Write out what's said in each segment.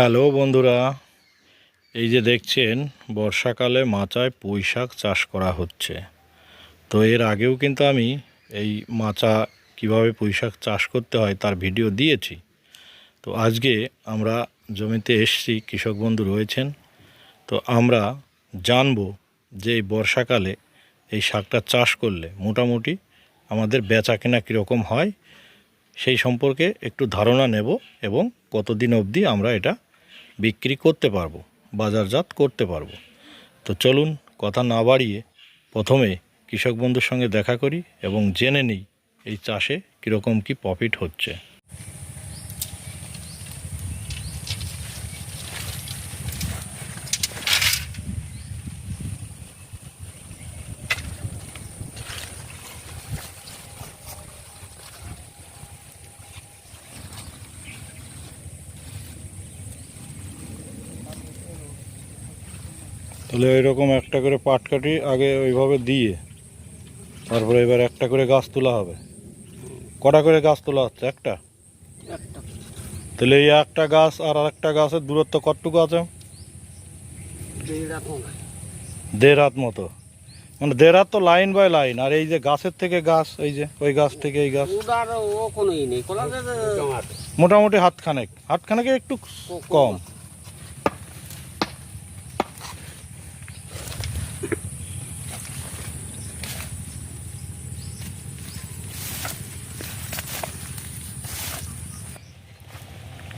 Hello বন্ধুরা, এই যে দেখছেন, বর্ষাকালে মাচায় পুঁই শাক চাষ করা হচ্ছে। তো এর আগেও কিন্তু আমি এই মাচা কীভাবে পুঁই শাক চাষ করতে হয় তার ভিডিও দিয়েছি। তো আজকে আমরা জমিতে এসছি, কৃষক বন্ধু রয়েছেন। তো আমরা জানব যে এই বর্ষাকালে এই শাকটা চাষ করলে মোটামুটি আমাদের বেচা কেনা কীরকম হয়, সেই সম্পর্কে একটু ধারণা নেব এবং কতদিন অবধি আমরা এটা বিক্রি করতে পারব, বাজারজাত করতে পারব। তো চলুন কথা না বাড়িয়ে প্রথমে কৃষক বন্ধুর সঙ্গে দেখা করি এবং জেনে নিই এই চাষে কীরকম কী প্রফিট হচ্ছে। তাহলে এরকম একটা করে পাট কাটি আগে ওইভাবে দিয়ে তারপরে এবার একটা করে গাছ তোলা হবে। কটা করে গাছ তোলা হচ্ছে? একটা? একটা। তাহলে এই একটা গাছ আর আরেকটা গাছের দূরত্ব কতটুকু আছে? দেড় হাত মতো। মানে দেড় হাত তো লাইন বাই লাইন আর এই যে গাছের থেকে গাছ এই যে ওই গাছ থেকে এই গাছ। মোটামুটি। হাতখানেক। হাতখানেকে একটু কম।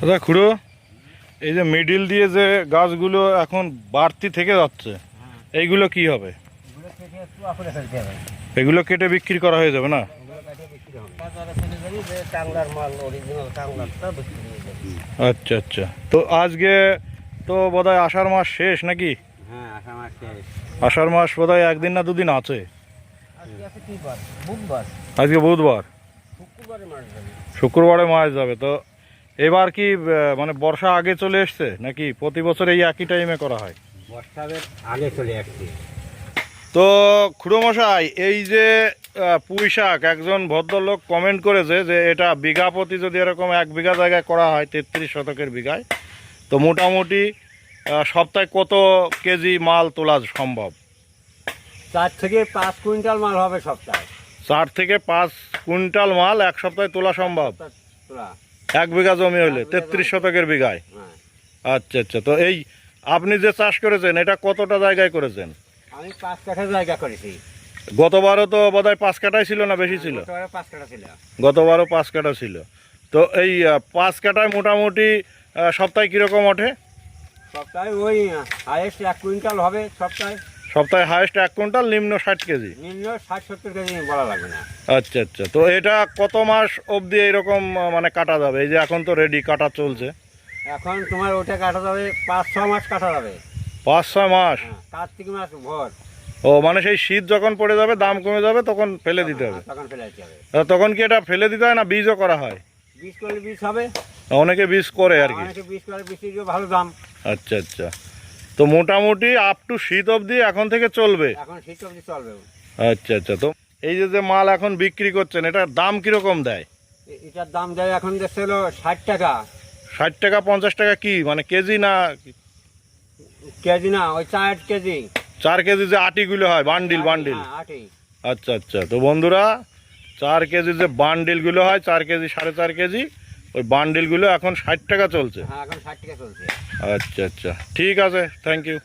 দাদা খুড়ো এই যে মিডিল দিয়ে যে গাছগুলো এখন বাড়তি থেকে যাচ্ছে এইগুলো কি হবে? এগুলো কেটে বিক্রি করা হয়ে যাবে না? আচ্ছা আচ্ছা। তো আজকে তো বোধহয় আষাঢ় মাস শেষ নাকি? আষাঢ় মাস বোধহয় একদিন না দুদিন আছে। আজকে বুধবার। আজকে বুধবার শুক্রবারে মাস যাবে তো এবার কি মানে বর্ষা আগে চলে এসছে নাকি প্রতি বছর এই একই টাইমে করা হয়? বর্ষাবের আগে চলে আসছে। তো খুড়োমশাই এই যে পুঁই শাক একজন ভদ্রলোক কমেন্ট করেছে যে এটা বিঘা প্রতি যদি এরকম এক বিঘা জায়গায় করা হয় তেত্রিশ শতকের বিঘায় তো মোটামুটি সপ্তাহে কত কেজি মাল তোলা সম্ভব? চার থেকে পাঁচ কুইন্টাল মাল হবে সপ্তাহে। চার থেকে পাঁচ কুইন্টাল মাল এক সপ্তাহে তোলা সম্ভব? তোলা। এক বিঘা জমি হলে তেত্রিশ শতকের বিঘায়। হ্যাঁ। আচ্ছা আচ্ছা। তো এই আপনি যে চাষ করেছেন এটা কতটা জায়গায় করেছেন? আমি পাঁচ কাঠা জায়গা করেছি। গতবারও তো বোধহয় পাঁচ কাটাই ছিল না বেশি ছিল? গতবারে পাঁচ কাঠা ছিল। গতবারও পাঁচ কাটা ছিল। তো এই পাঁচ কাটায় মোটামুটি সপ্তাহে কীরকম ওঠে? সপ্তাহে ওই হাইয়েস্ট এক কুইন্টাল হবে সপ্তাহে। সপ্তাহে হায়েস্ট এক কুইন্টাল নিম্ন ষাট কেজি। নিম্ন ষাট সত্তর কেজি বলা লাগবে না। আচ্ছা আচ্ছা। তো এটা কত মাস অবধি এইরকম আহ, মানে কাটা যাবে? এই যে এখন তো রেডি কাটা চলছে। এখন তোমার ওটা কাটা যাবে পাঁচ ছ মাস কাটা যাবে। পাঁচ ছয় মাস? হ্যাঁ, কার্তিক মাস ভর। ও মানে সেই শীত যখন পড়ে যাবে দাম কমে যাবে তখন ফেলে দিতে হবে। হ্যাঁ, তখন ফেলে দিতে হবে। তখন কি এটা ফেলে দিতে হয় না বীজও করা হয়? বীজ করলে বীজ হবে। অনেকে বীজ করে আর কি। অনেকে বীজ করে বীজ ভালো দাম। আচ্ছা আচ্ছা। তো মোটামুটি আপ টু শীত অবধি এখন থেকে চলবে? এখন শীত অবধি চলবে। আচ্ছা আচ্ছা। তো এই যে যে মাল এখন বিক্রি করছেন এটার দাম কীরকম দেয়? এটার দাম দেয় এখন দেখছে হলো ষাট টাকা। ষাট টাকা পঞ্চাশ টাকা কি? মানে কেজি না? কেজি না ওই চার কেজি। চার কেজি যে আটিগুলো হয় বান্ডিল বান্ডিল। হ্যাঁ, আচ্ছা আচ্ছা। তো বন্ধুরা চার কেজি যে বান্ডিলগুলো হয় চার কেজি সাড়ে চার কেজি ওই বান্ডিলগুলো এখন ষাট টাকা চলছে। হ্যাঁ এখন ষাট টাকা চলছে। আচ্ছা আচ্ছা। ঠিক আছে থ্যাংক ইউ